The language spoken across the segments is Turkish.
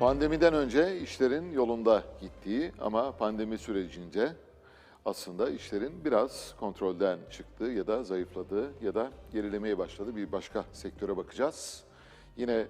Pandemiden önce işlerin yolunda gittiği ama pandemi sürecince aslında işlerin biraz kontrolden çıktığı ya da zayıfladığı ya da gerilemeye başladığı bir başka sektöre bakacağız. Yine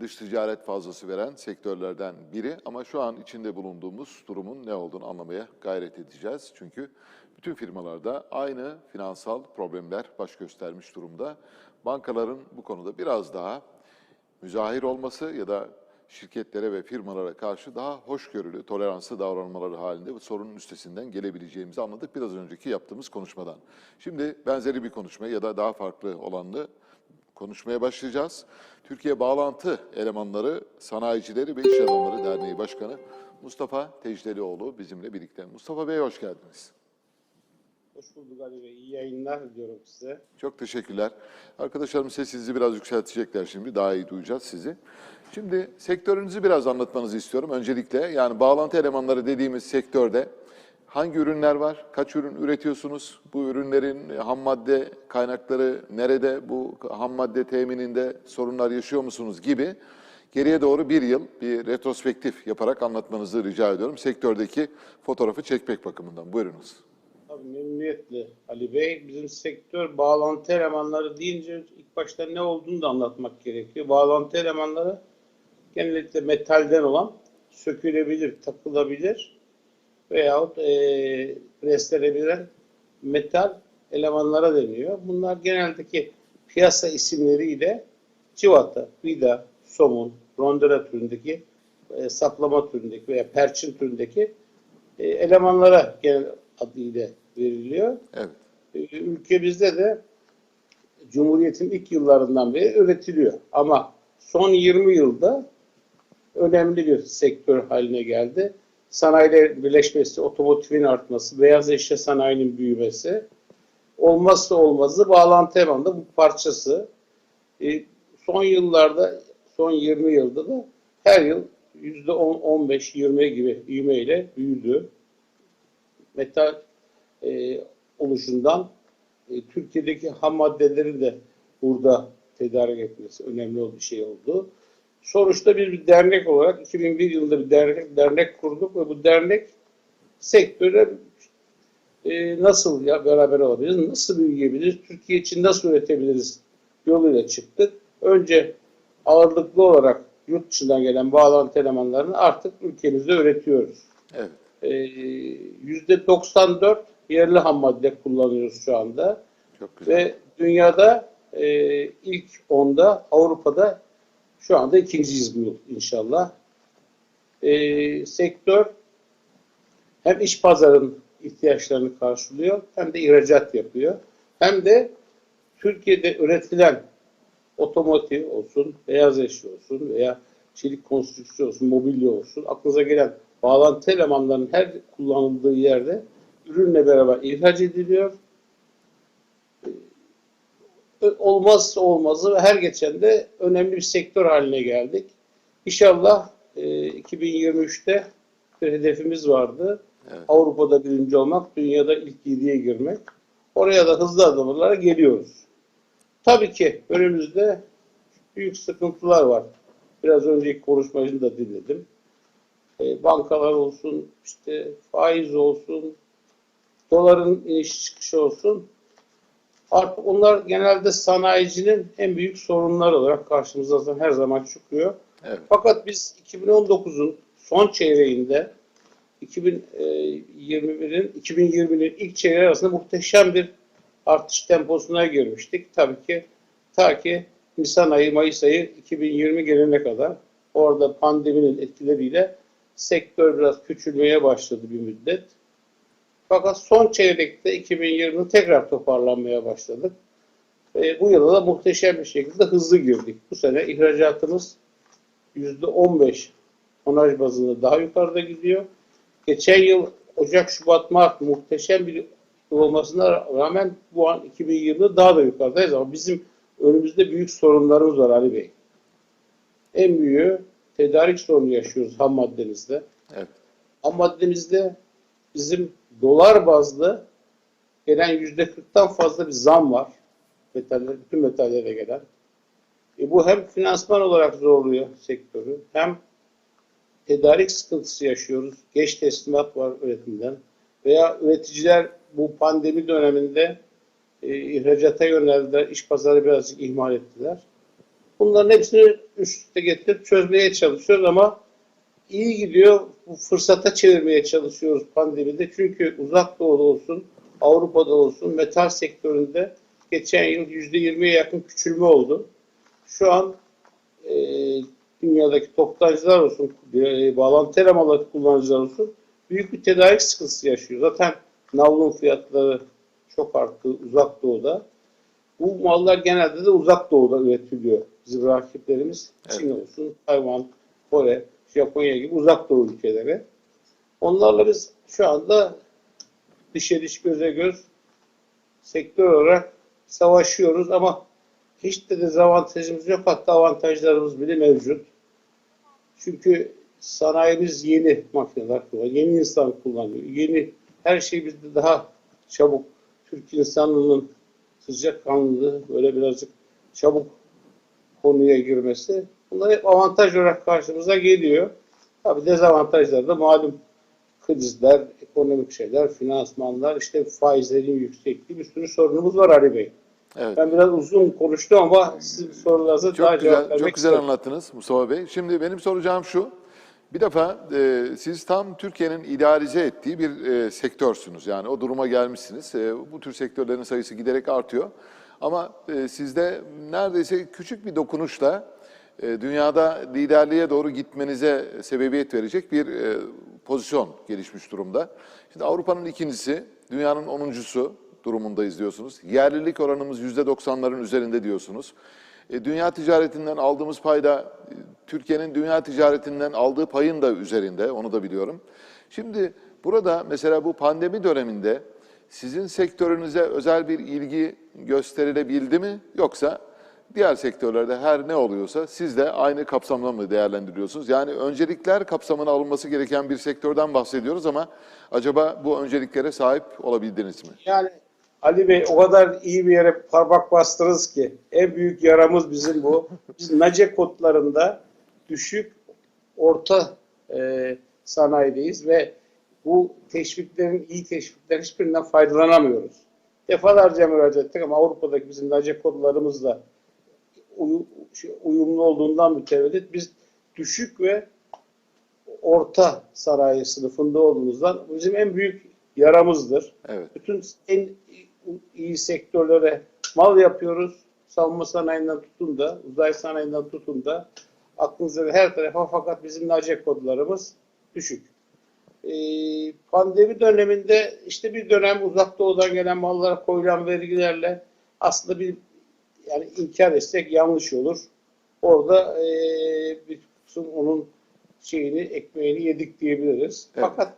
dış ticaret fazlası veren sektörlerden biri ama şu an içinde bulunduğumuz durumun ne olduğunu anlamaya gayret edeceğiz. Çünkü bütün firmalarda aynı finansal problemler baş göstermiş durumda. Bankaların bu konuda biraz daha müzahir olması ya da şirketlere ve firmalara karşı daha hoşgörülü, toleranslı davranmaları halinde bu sorunun üstesinden gelebileceğimizi anladık biraz önceki yaptığımız konuşmadan. Şimdi benzeri bir konuşma ya da daha farklı olanlı konuşmaya başlayacağız. Türkiye Bağlantı Elemanları, Sanayicileri ve İş Adamları Derneği Başkanı Mustafa Tecdelioğlu bizimle birlikte. Mustafa Bey hoş geldiniz. Hoş bulduk Ali Bey. İyi yayınlar diliyorum size. Çok teşekkürler. Arkadaşlarım sesinizi biraz yükseltecekler şimdi. Daha iyi duyacağız sizi. Şimdi sektörünüzü biraz anlatmanızı istiyorum. Öncelikle yani bağlantı elemanları dediğimiz sektörde hangi ürünler var? Kaç ürün üretiyorsunuz? Bu ürünlerin ham madde kaynakları nerede? Bu ham madde temininde sorunlar yaşıyor musunuz gibi geriye doğru bir yıl bir retrospektif yaparak anlatmanızı rica ediyorum. Sektördeki fotoğrafı çekmek bakımından. Buyurunuz. Tabii memnuniyetle Ali Bey. Bizim sektör bağlantı elemanları deyince ilk başta ne olduğunu da anlatmak gerekiyor. Bağlantı elemanları genellikle metalden olan sökülebilir, takılabilir veyahut e, preslenebilen metal elemanlara deniyor. Bunlar geneldeki piyasa isimleriyle civata, vida, somun, rondera türündeki, e, saplama türündeki veya perçin türündeki e, elemanlara genel adıyla veriliyor. Evet. E, Ülkemizde de Cumhuriyet'in ilk yıllarından beri üretiliyor. Ama son 20 yılda önemli bir sektör haline geldi. Sanayilerin birleşmesi, otomotivin artması, beyaz eşya sanayinin büyümesi, olmazsa olmazı bağlantı da bu parçası. E, son yıllarda, son 20 yılda da her yıl %10-15-20 gibi büyümeyle büyüdü. Metal e, oluşundan e, Türkiye'deki ham maddeleri de burada tedarik etmesi önemli bir şey oldu. Sonuçta biz bir dernek olarak 2001 yılında bir dernek, dernek kurduk ve bu dernek sektöre e, nasıl ya beraber olabiliriz, nasıl büyüyebiliriz, Türkiye için nasıl üretebiliriz yoluyla çıktık. Önce ağırlıklı olarak yurt dışından gelen bağlantı elemanlarını artık ülkemizde üretiyoruz. Evet. Ee, %94 yerli ham madde kullanıyoruz şu anda. Çok güzel. Ve dünyada e, ilk onda, Avrupa'da şu anda ikinciyiz bu yıl inşallah. E, sektör hem iş pazarının ihtiyaçlarını karşılıyor hem de ihracat yapıyor. Hem de Türkiye'de üretilen otomotiv olsun, beyaz eşya olsun veya çelik konstrüksiyon olsun, mobilya olsun, aklınıza gelen bağlantı elemanlarının her kullanıldığı yerde ürünle beraber ihraç ediliyor. Ee, Olmazsa olmazı ve her geçen de önemli bir sektör haline geldik. İnşallah e, 2023'te bir hedefimiz vardı. Evet. Avrupa'da birinci olmak, dünyada ilk yediye girmek. Oraya da hızlı adımlarla geliyoruz. Tabii ki önümüzde büyük sıkıntılar var. Biraz önceki konuşmacını da dinledim. E, bankalar olsun, işte faiz olsun, doların iniş çıkışı olsun. Artık onlar genelde sanayicinin en büyük sorunları olarak karşımıza zaten her zaman çıkıyor. Evet. Fakat biz 2019'un son çeyreğinde 2021'in 2020'nin ilk çeyreği arasında muhteşem bir artış temposuna girmiştik. Tabii ki ta ki Nisan ayı, Mayıs ayı 2020 gelene kadar orada pandeminin etkileriyle sektör biraz küçülmeye başladı bir müddet. Fakat son çeyrekte 2020 tekrar toparlanmaya başladık. Ve bu yıla da muhteşem bir şekilde hızlı girdik. Bu sene ihracatımız %15 tonaj bazında daha yukarıda gidiyor. Geçen yıl Ocak, Şubat, Mart muhteşem bir olmasına rağmen bu an 2020'de daha da yukarıdayız ama bizim önümüzde büyük sorunlarımız var Ali Bey. En büyüğü tedarik sorunu yaşıyoruz ham maddemizde. Evet. Ham maddemizde bizim dolar bazlı gelen yüzde 40'tan fazla bir zam var. Metaller, bütün metallere gelen. E bu hem finansman olarak zorluyor sektörü hem tedarik sıkıntısı yaşıyoruz. Geç teslimat var üretimden. Veya üreticiler bu pandemi döneminde e, ihracata yöneldiler. iş pazarı birazcık ihmal ettiler. Bunların hepsini üst üste getirip çözmeye çalışıyoruz ama iyi gidiyor. Bu fırsata çevirmeye çalışıyoruz pandemide. Çünkü uzak doğuda olsun, Avrupa'da olsun metal sektöründe geçen yıl %20'ye yakın küçülme oldu. Şu an e, dünyadaki toptancılar olsun, e, bağlantı elemanları kullanıcılar olsun büyük bir tedarik sıkıntısı yaşıyor. Zaten navlun fiyatları çok arttı uzak doğuda. Bu mallar genelde de uzak doğuda üretiliyor. Bizim rakiplerimiz Çin olsun, Tayvan, Kore, Japonya gibi uzak doğu ülkeleri. Onlarla biz şu anda dişe diş göze göz sektör olarak savaşıyoruz ama hiç de dezavantajımız yok. Hatta avantajlarımız bile mevcut. Çünkü sanayimiz yeni makineler kullanıyor. Yeni insan kullanıyor. Yeni her şey bizde daha çabuk. Türk insanının sıcakkanlılığı böyle birazcık çabuk konuya girmesi. Bunlar avantaj olarak karşımıza geliyor. Tabii dezavantajları da malum krizler, ekonomik şeyler, finansmanlar, işte faizlerin yüksekliği bir sürü sorunumuz var Ali Bey. Evet. Ben biraz uzun konuştum ama sizin sorularınıza daha Çok cevap güzel, vermek çok güzel isterim. anlattınız Mustafa Bey. Şimdi benim soracağım şu. Bir defa e, siz tam Türkiye'nin idealize ettiği bir e, sektörsünüz. Yani o duruma gelmişsiniz. E, bu tür sektörlerin sayısı giderek artıyor. Ama e, sizde neredeyse küçük bir dokunuşla dünyada liderliğe doğru gitmenize sebebiyet verecek bir e, pozisyon gelişmiş durumda. Şimdi Avrupa'nın ikincisi, dünyanın onuncusu durumundayız diyorsunuz. Yerlilik oranımız %90'ların üzerinde diyorsunuz. E, dünya ticaretinden aldığımız payda e, Türkiye'nin dünya ticaretinden aldığı payın da üzerinde, onu da biliyorum. Şimdi burada mesela bu pandemi döneminde sizin sektörünüze özel bir ilgi gösterilebildi mi? Yoksa diğer sektörlerde her ne oluyorsa siz de aynı kapsamda mı değerlendiriyorsunuz? Yani öncelikler kapsamına alınması gereken bir sektörden bahsediyoruz ama acaba bu önceliklere sahip olabildiniz mi? Yani Ali Bey o kadar iyi bir yere parmak bastırırız ki en büyük yaramız bizim bu. Biz NACE kodlarında düşük orta e, sanayideyiz ve bu teşviklerin, iyi teşviklerin hiçbirinden faydalanamıyoruz. Defalarca müracaat ettik ama Avrupa'daki bizim NACE kodlarımızla uyumlu olduğundan mütevellit biz düşük ve orta sanayi sınıfında olduğumuzdan bizim en büyük yaramızdır. Evet. Bütün en iyi sektörlere mal yapıyoruz. Savunma sanayinden tutun da, uzay sanayinden tutun da aklınıza ve her tarafa fakat bizim NACE kodlarımız düşük. Ee, pandemi döneminde işte bir dönem uzak doğudan gelen mallara koyulan vergilerle aslında bir yani inkar etsek yanlış olur. Orada ee, bir onun şeyini, ekmeğini yedik diyebiliriz. Evet. Fakat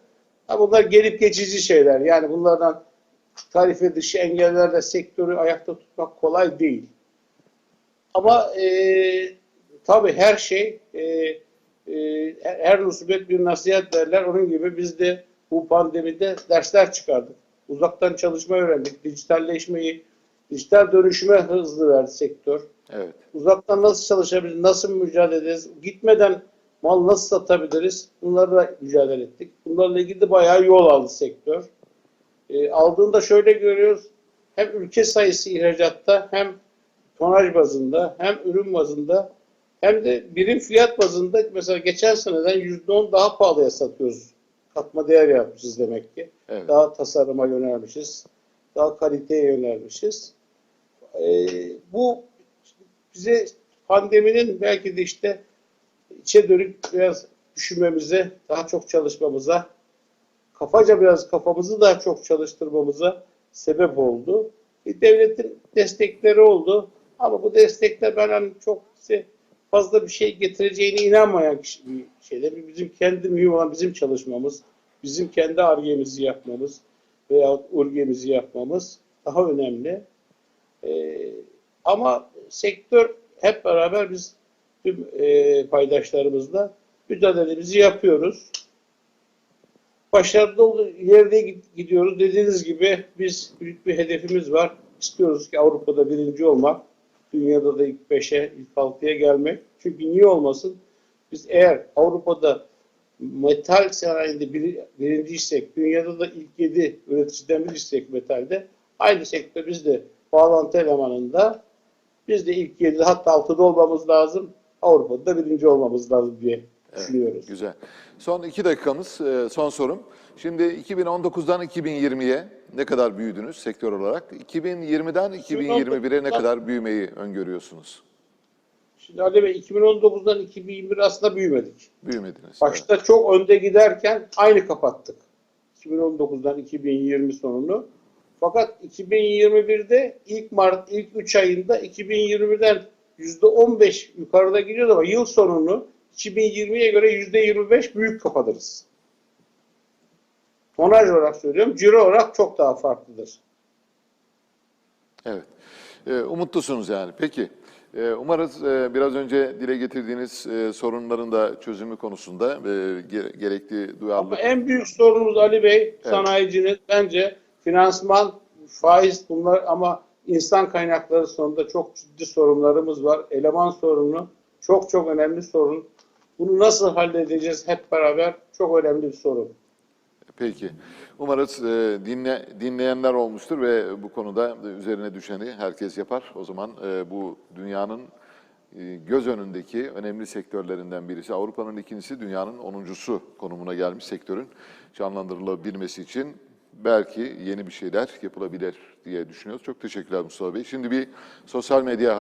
ha bunlar gelip geçici şeyler. Yani bunlardan tarife dışı engellerle sektörü ayakta tutmak kolay değil. Ama e, tabii her şey e, e, her musibet bir nasihat derler. Onun gibi biz de bu pandemide dersler çıkardık. Uzaktan çalışma öğrendik. Dijitalleşmeyi, dijital dönüşüme hızlı verdi sektör. Evet. Uzaktan nasıl çalışabiliriz, nasıl mücadele ederiz, gitmeden mal nasıl satabiliriz bunlarla mücadele ettik. Bunlarla ilgili de bayağı yol aldı sektör. E, aldığında şöyle görüyoruz, hem ülke sayısı ihracatta hem tonaj bazında hem ürün bazında hem de birim fiyat bazında mesela geçen seneden %10 daha pahalıya satıyoruz. Katma değer yapmışız demek ki. Evet. Daha tasarıma yönelmişiz. Daha kaliteye yönelmişiz. Ee, bu bize pandeminin belki de işte içe dönük biraz düşünmemize, daha çok çalışmamıza, kafaca biraz kafamızı daha çok çalıştırmamıza sebep oldu. E, devletin destekleri oldu. Ama bu destekler ben hani çok size fazla bir şey getireceğine inanmayan bir şeyler. Bizim kendi mühim olan bizim çalışmamız, bizim kendi argemizi yapmamız veyahut urgemizi yapmamız daha önemli. Ee, ama sektör hep beraber biz tüm e, paydaşlarımızla mücadelemizi yapıyoruz. Başarılı oldu, ileride gid- gidiyoruz. Dediğiniz gibi biz büyük bir hedefimiz var. İstiyoruz ki Avrupa'da birinci olmak, dünyada da ilk beşe, ilk altıya gelmek. Çünkü niye olmasın? Biz eğer Avrupa'da metal sanayinde bir, birinciysek, dünyada da ilk yedi üreticiden biriysek metalde, aynı sektör biz de bağlantı elemanında biz de ilk yedi hatta altıda olmamız lazım. Avrupa'da da birinci olmamız lazım diye düşünüyoruz. Güzel. Son iki dakikamız, e, son sorum. Şimdi 2019'dan 2020'ye ne kadar büyüdünüz sektör olarak? 2020'den 2021'e ne kadar büyümeyi öngörüyorsunuz? Şimdi Ali Bey 2019'dan 2021 aslında büyümedik. Büyümediniz. Başta çok önde giderken aynı kapattık. 2019'dan 2020 sonunu. Fakat 2021'de ilk Mart ilk 3 ayında 2021'den %15 yukarıda gidiyoruz ama yıl sonunu 2020'ye göre %25 büyük kapatırız. Tonaj olarak söylüyorum. Ciro olarak çok daha farklıdır. Evet. E, umutlusunuz yani. Peki. E, umarız e, biraz önce dile getirdiğiniz e, sorunların da çözümü konusunda e, ge- gerekli Ama duyarlılık en büyük sorunumuz Ali Bey, sanayicinin bence finansman, faiz bunlar ama insan kaynakları sonunda çok ciddi sorunlarımız var. Eleman sorunu çok çok önemli sorun. Bunu nasıl halledeceğiz hep beraber çok önemli bir sorun. Peki. Umarız e, dinle, dinleyenler olmuştur ve bu konuda üzerine düşeni herkes yapar. O zaman e, bu dünyanın e, göz önündeki önemli sektörlerinden birisi. Avrupa'nın ikincisi, dünyanın onuncusu konumuna gelmiş sektörün canlandırılabilmesi için belki yeni bir şeyler yapılabilir diye düşünüyoruz. Çok teşekkürler Mustafa Bey. Şimdi bir sosyal medya